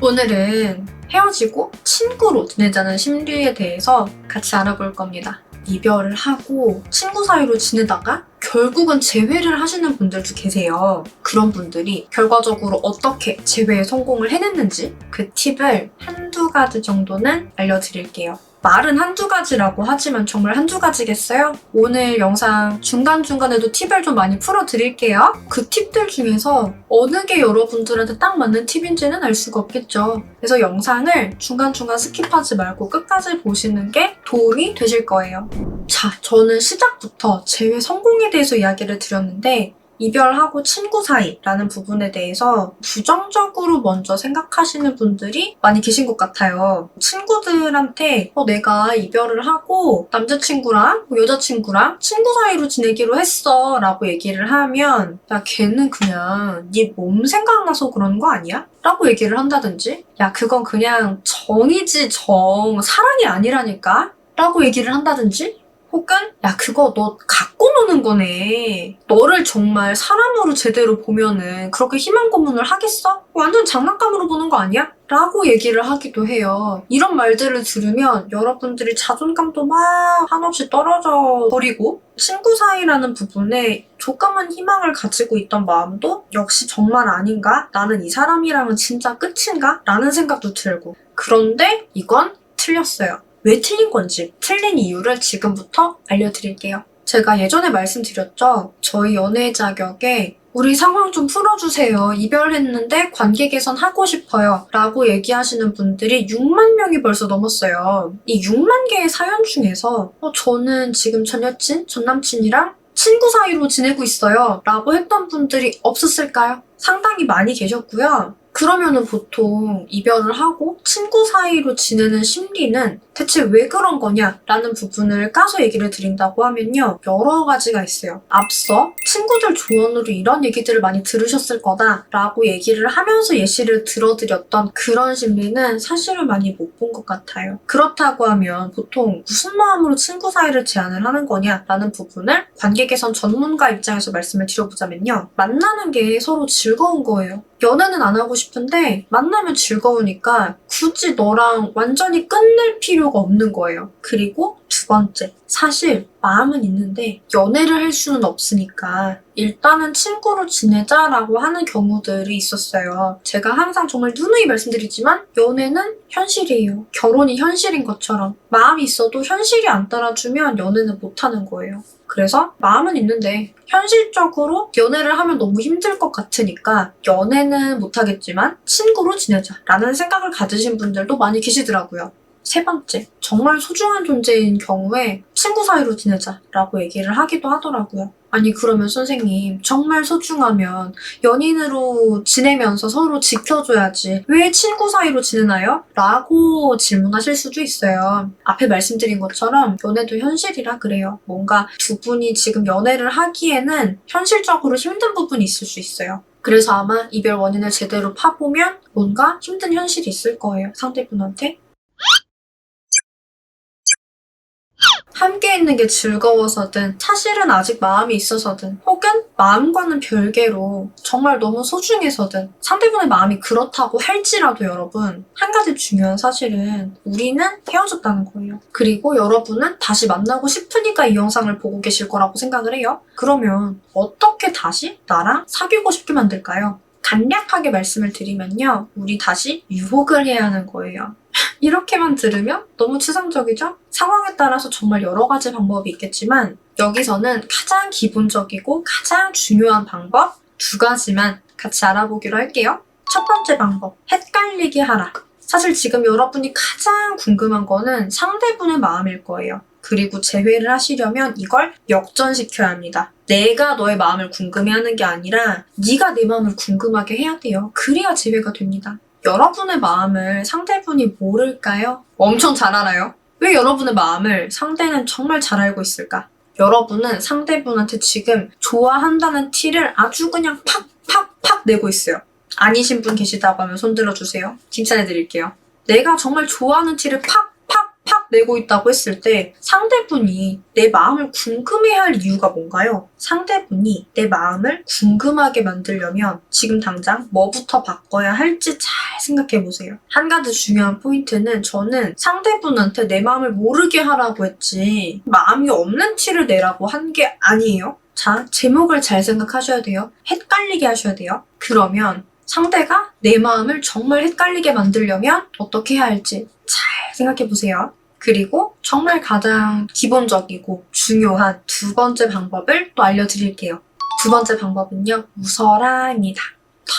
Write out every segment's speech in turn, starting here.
오늘은 헤어지고 친구로 지내자는 심리에 대해서 같이 알아볼 겁니다. 이별을 하고 친구 사이로 지내다가 결국은 재회를 하시는 분들도 계세요. 그런 분들이 결과적으로 어떻게 재회에 성공을 해냈는지 그 팁을 한두 가지 정도는 알려드릴게요. 말은 한두 가지라고 하지만 정말 한두 가지겠어요? 오늘 영상 중간중간에도 팁을 좀 많이 풀어드릴게요. 그 팁들 중에서 어느 게 여러분들한테 딱 맞는 팁인지는 알 수가 없겠죠. 그래서 영상을 중간중간 스킵하지 말고 끝까지 보시는 게 도움이 되실 거예요. 자, 저는 시작부터 재회 성공에 대해서 이야기를 드렸는데 이별하고 친구 사이라는 부분에 대해서 부정적으로 먼저 생각하시는 분들이 많이 계신 것 같아요. 친구들한테 어, 내가 이별을 하고 남자친구랑 뭐 여자친구랑 친구 사이로 지내기로 했어 라고 얘기를 하면 야 걔는 그냥 네 몸 생각나서 그런 거 아니야? 라고 얘기를 한다든지 야 그건 그냥 정이지 정 사랑이 아니라니까? 라고 얘기를 한다든지 혹은 야 그거 너 갖고 노는 거네. 너를 정말 사람으로 제대로 보면은 그렇게 희망 고문을 하겠어? 완전 장난감으로 보는 거 아니야? 라고 얘기를 하기도 해요. 이런 말들을 들으면 여러분들이 자존감도 막 한없이 떨어져 버리고 친구 사이라는 부분에 조그만 희망을 가지고 있던 마음도 역시 정말 아닌가? 나는 이 사람이랑은 진짜 끝인가? 라는 생각도 들고 그런데 이건 틀렸어요. 왜 틀린 건지 틀린 이유를 지금부터 알려드릴게요. 제가 예전에 말씀드렸죠. 저희 연애 자격에 우리 상황 좀 풀어주세요. 이별했는데 관계 개선하고 싶어요. 라고 얘기하시는 분들이 6만 명이 벌써 넘었어요. 이 6만 개의 사연 중에서 어, 저는 지금 전 여친, 전 남친이랑 친구 사이로 지내고 있어요. 라고 했던 분들이 없었을까요? 상당히 많이 계셨고요. 그러면은 보통 이별을 하고 친구 사이로 지내는 심리는 대체 왜 그런 거냐라는 부분을 까서 얘기를 드린다고 하면요. 여러 가지가 있어요. 앞서 친구들 조언으로 이런 얘기들을 많이 들으셨을 거다라고 얘기를 하면서 예시를 들어드렸던 그런 심리는 사실은 많이 못 본 것 같아요. 그렇다고 하면 보통 무슨 마음으로 친구 사이를 제안을 하는 거냐라는 부분을 관계 개선 전문가 입장에서 말씀을 드려보자면요. 만나는 게 서로 즐거운 거예요. 연애는 안 하고 싶은데 만나면 즐거우니까 굳이 너랑 완전히 끝낼 필요가 없는 거예요. 그리고 두 번째, 사실 마음은 있는데 연애를 할 수는 없으니까 일단은 친구로 지내자라고 하는 경우들이 있었어요. 제가 항상 정말 누누이 말씀드리지만 연애는 현실이에요. 결혼이 현실인 것처럼 마음이 있어도 현실이 안 따라주면 연애는 못 하는 거예요. 그래서 마음은 있는데 현실적으로 연애를 하면 너무 힘들 것 같으니까 연애는 못하겠지만 친구로 지내자 라는 생각을 가지신 분들도 많이 계시더라고요. 세 번째, 정말 소중한 존재인 경우에 친구 사이로 지내자라고 얘기를 하기도 하더라고요. 아니, 그러면 선생님, 정말 소중하면 연인으로 지내면서 서로 지켜줘야지. 왜 친구 사이로 지내나요? 라고 질문하실 수도 있어요. 앞에 말씀드린 것처럼 연애도 현실이라 그래요. 뭔가 두 분이 지금 연애를 하기에는 현실적으로 힘든 부분이 있을 수 있어요. 그래서 아마 이별 원인을 제대로 파보면 뭔가 힘든 현실이 있을 거예요. 상대분한테. 함께 있는 게 즐거워서든 사실은 아직 마음이 있어서든 혹은 마음과는 별개로 정말 너무 소중해서든 상대방의 마음이 그렇다고 할지라도 여러분 한 가지 중요한 사실은 우리는 헤어졌다는 거예요. 그리고 여러분은 다시 만나고 싶으니까 이 영상을 보고 계실 거라고 생각을 해요. 그러면 어떻게 다시 나랑 사귀고 싶게 만들까요? 간략하게 말씀을 드리면요. 우리 다시 유혹을 해야 하는 거예요. 이렇게만 들으면 너무 추상적이죠? 상황에 따라서 정말 여러 가지 방법이 있겠지만 여기서는 가장 기본적이고 가장 중요한 방법 두 가지만 같이 알아보기로 할게요. 첫 번째 방법, 헷갈리게 하라. 사실 지금 여러분이 가장 궁금한 거는 상대분의 마음일 거예요. 그리고 재회를 하시려면 이걸 역전시켜야 합니다. 내가 너의 마음을 궁금해하는 게 아니라 네가 내 마음을 궁금하게 해야 돼요. 그래야 재회가 됩니다. 여러분의 마음을 상대분이 모를까요? 엄청 잘 알아요. 왜 여러분의 마음을 상대는 정말 잘 알고 있을까? 여러분은 상대분한테 지금 좋아한다는 티를 아주 그냥 팍 팍 팍 내고 있어요. 아니신 분 계시다고 하면 손 들어주세요. 칭찬해 드릴게요. 내가 정말 좋아하는 티를 팍팍팍 내고 있다고 했을 때 상대분이 내 마음을 궁금해할 이유가 뭔가요? 상대분이 내 마음을 궁금하게 만들려면 지금 당장 뭐부터 바꿔야 할지 잘 생각해 보세요. 한 가지 중요한 포인트는 저는 상대분한테 내 마음을 모르게 하라고 했지 마음이 없는 티를 내라고 한 게 아니에요. 자, 제목을 잘 생각하셔야 돼요. 헷갈리게 하셔야 돼요. 그러면 상대가 내 마음을 정말 헷갈리게 만들려면 어떻게 해야 할지 잘 생각해 보세요. 그리고 정말 가장 기본적이고 중요한 두 번째 방법을 또 알려드릴게요. 두 번째 방법은요, 웃어라입니다.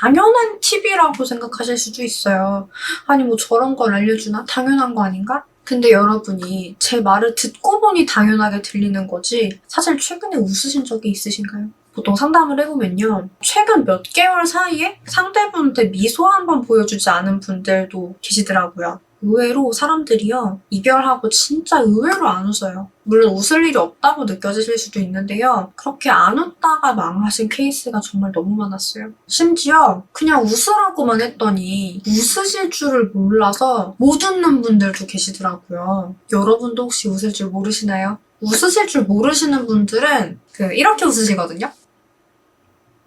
당연한 팁이라고 생각하실 수도 있어요. 아니, 뭐 저런 걸 알려주나? 당연한 거 아닌가? 근데 여러분이 제 말을 듣고 보니 당연하게 들리는 거지, 사실 최근에 웃으신 적이 있으신가요? 보통 상담을 해보면요. 최근 몇 개월 사이에 상대분한테 미소 한번 보여주지 않은 분들도 계시더라고요. 의외로 사람들이요. 이별하고 진짜 의외로 안 웃어요. 물론 웃을 일이 없다고 느껴지실 수도 있는데요. 그렇게 안 웃다가 망하신 케이스가 정말 너무 많았어요. 심지어 그냥 웃으라고만 했더니 웃으실 줄을 몰라서 못 웃는 분들도 계시더라고요. 여러분도 혹시 웃을 줄 모르시나요? 웃으실 줄 모르시는 분들은 그 이렇게 웃으시거든요.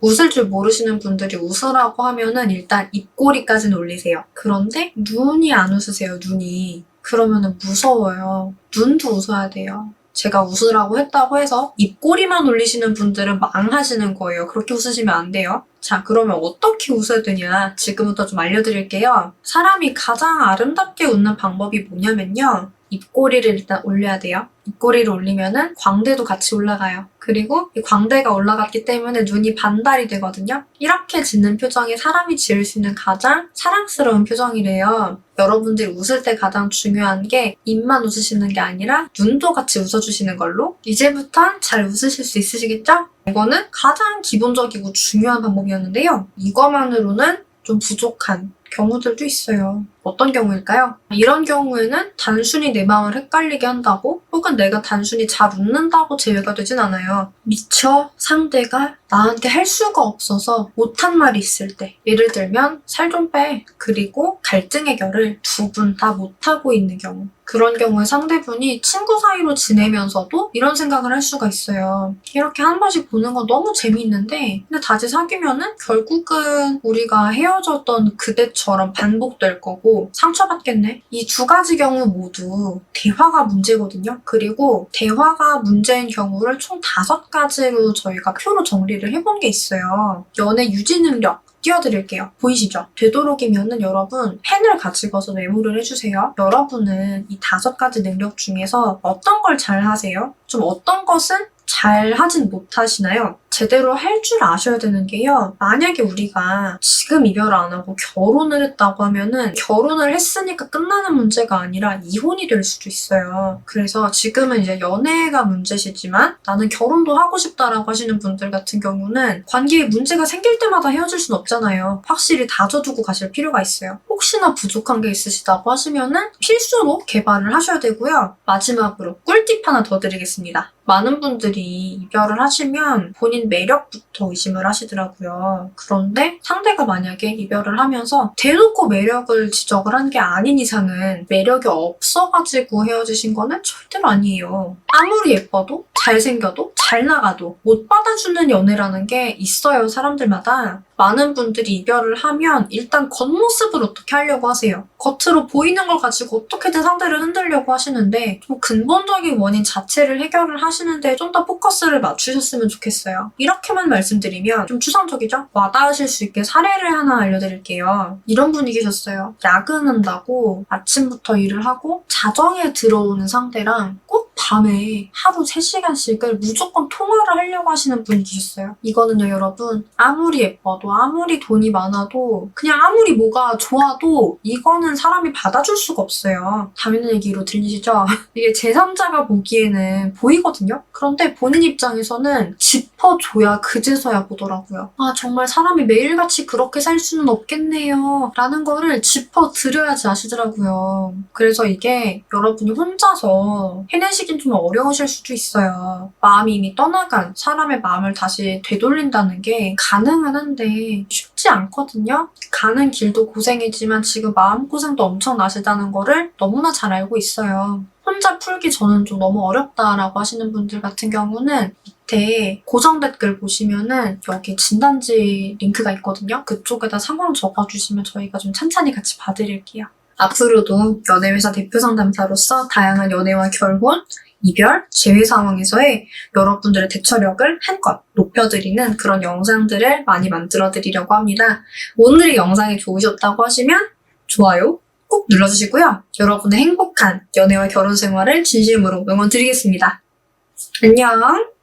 웃을 줄 모르시는 분들이 웃으라고 하면은 일단 입꼬리까지는 올리세요. 그런데 눈이 안 웃으세요, 눈이. 그러면은 무서워요. 눈도 웃어야 돼요. 제가 웃으라고 했다고 해서 입꼬리만 올리시는 분들은 망하시는 거예요. 그렇게 웃으시면 안 돼요. 자, 그러면 어떻게 웃어야 되냐? 지금부터 좀 알려드릴게요. 사람이 가장 아름답게 웃는 방법이 뭐냐면요. 입꼬리를 일단 올려야 돼요. 입꼬리를 올리면은 광대도 같이 올라가요. 그리고 이 광대가 올라갔기 때문에 눈이 반달이 되거든요. 이렇게 짓는 표정이 사람이 지을 수 있는 가장 사랑스러운 표정이래요. 여러분들이 웃을 때 가장 중요한 게 입만 웃으시는 게 아니라 눈도 같이 웃어주시는 걸로 이제부턴 잘 웃으실 수 있으시겠죠? 이거는 가장 기본적이고 중요한 방법이었는데요. 이거만으로는 좀 부족한 경우들도 있어요. 어떤 경우일까요? 이런 경우에는 단순히 내 마음을 헷갈리게 한다고 혹은 내가 단순히 잘 웃는다고 제외가 되진 않아요. 미처 상대가 나한테 할 수가 없어서 못한 말이 있을 때 예를 들면 살 좀 빼. 그리고 갈등 해결을 두 분 다 못하고 있는 경우 그런 경우에 상대분이 친구 사이로 지내면서도 이런 생각을 할 수가 있어요. 이렇게 한 번씩 보는 건 너무 재미있는데 근데 다시 사귀면은 결국은 우리가 헤어졌던 그때처럼 반복될 거고 상처받겠네. 이 두 가지 경우 모두 대화가 문제거든요. 그리고 대화가 문제인 경우를 총 다섯 가지로 저희가 표로 정리를 해본 게 있어요. 연애 유지 능력, 띄워드릴게요. 보이시죠? 되도록이면은 여러분 펜을 가지고서 메모를 해주세요. 여러분은 이 다섯 가지 능력 중에서 어떤 걸 잘 하세요? 좀 어떤 것은 잘 하진 못하시나요? 제대로 할 줄 아셔야 되는 게요. 만약에 우리가 지금 이별을 안 하고 결혼을 했다고 하면은 결혼을 했으니까 끝나는 문제가 아니라 이혼이 될 수도 있어요. 그래서 지금은 이제 연애가 문제시지만 나는 결혼도 하고 싶다라고 하시는 분들 같은 경우는 관계에 문제가 생길 때마다 헤어질 순 없잖아요. 확실히 다져두고 가실 필요가 있어요. 혹시나 부족한 게 있으시다고 하시면은 필수로 개발을 하셔야 되고요. 마지막으로 꿀팁 하나 더 드리겠습니다. 많은 분들이 이별을 하시면 본인 매력부터 의심을 하시더라고요. 그런데 상대가 만약에 이별을 하면서 대놓고 매력을 지적을 한 게 아닌 이상은 매력이 없어가지고 헤어지신 거는 절대로 아니에요. 아무리 예뻐도 잘생겨도 잘 나가도 못 받아주는 연애라는 게 있어요, 사람들마다. 많은 분들이 이별을 하면 일단 겉모습을 어떻게 하려고 하세요. 겉으로 보이는 걸 가지고 어떻게든 상대를 흔들려고 하시는데 좀 근본적인 원인 자체를 해결을 하시 는데 좀 더 포커스를 맞추셨으면 좋겠어요. 이렇게만 말씀드리면 좀 추상적이죠? 와닿으실 수 있게 사례를 하나 알려드릴게요. 이런 분이 계셨어요. 야근한다고 아침부터 일을 하고 자정에 들어오는 상대랑 꼭 밤에 하루 3시간씩을 무조건 통화를 하려고 하시는 분이 계셨어요. 이거는요, 여러분. 아무리 예뻐도, 아무리 돈이 많아도, 그냥 아무리 뭐가 좋아도, 이거는 사람이 받아줄 수가 없어요. 당연한 얘기로 들리시죠? 이게 제3자가 보기에는 보이거든요? 그런데 본인 입장에서는 짚어줘야 그제서야 보더라고요. 아, 정말 사람이 매일같이 그렇게 살 수는 없겠네요. 라는 거를 짚어드려야지 아시더라고요. 그래서 이게 여러분이 혼자서 해내시 긴 좀 어려우실 수도 있어요. 마음이 이미 떠나간 사람의 마음을 다시 되돌린다는 게 가능은 한데 쉽지 않거든요. 가는 길도 고생이지만 지금 마음고생도 엄청 나시다는 거를 너무나 잘 알고 있어요. 혼자 풀기 저는 좀 너무 어렵다라고 하시는 분들 같은 경우는 밑에 고정 댓글 보시면은 여기 진단지 링크가 있거든요. 그쪽에다 상황 적어주시면 저희가 좀 찬찬히 같이 봐드릴게요. 앞으로도 연애회사 대표 상담사로서 다양한 연애와 결혼, 이별, 재회 상황에서의 여러분들의 대처력을 한껏 높여드리는 그런 영상들을 많이 만들어 드리려고 합니다. 오늘의 영상이 좋으셨다고 하시면 좋아요 꼭 눌러주시고요. 여러분의 행복한 연애와 결혼 생활을 진심으로 응원 드리겠습니다. 안녕!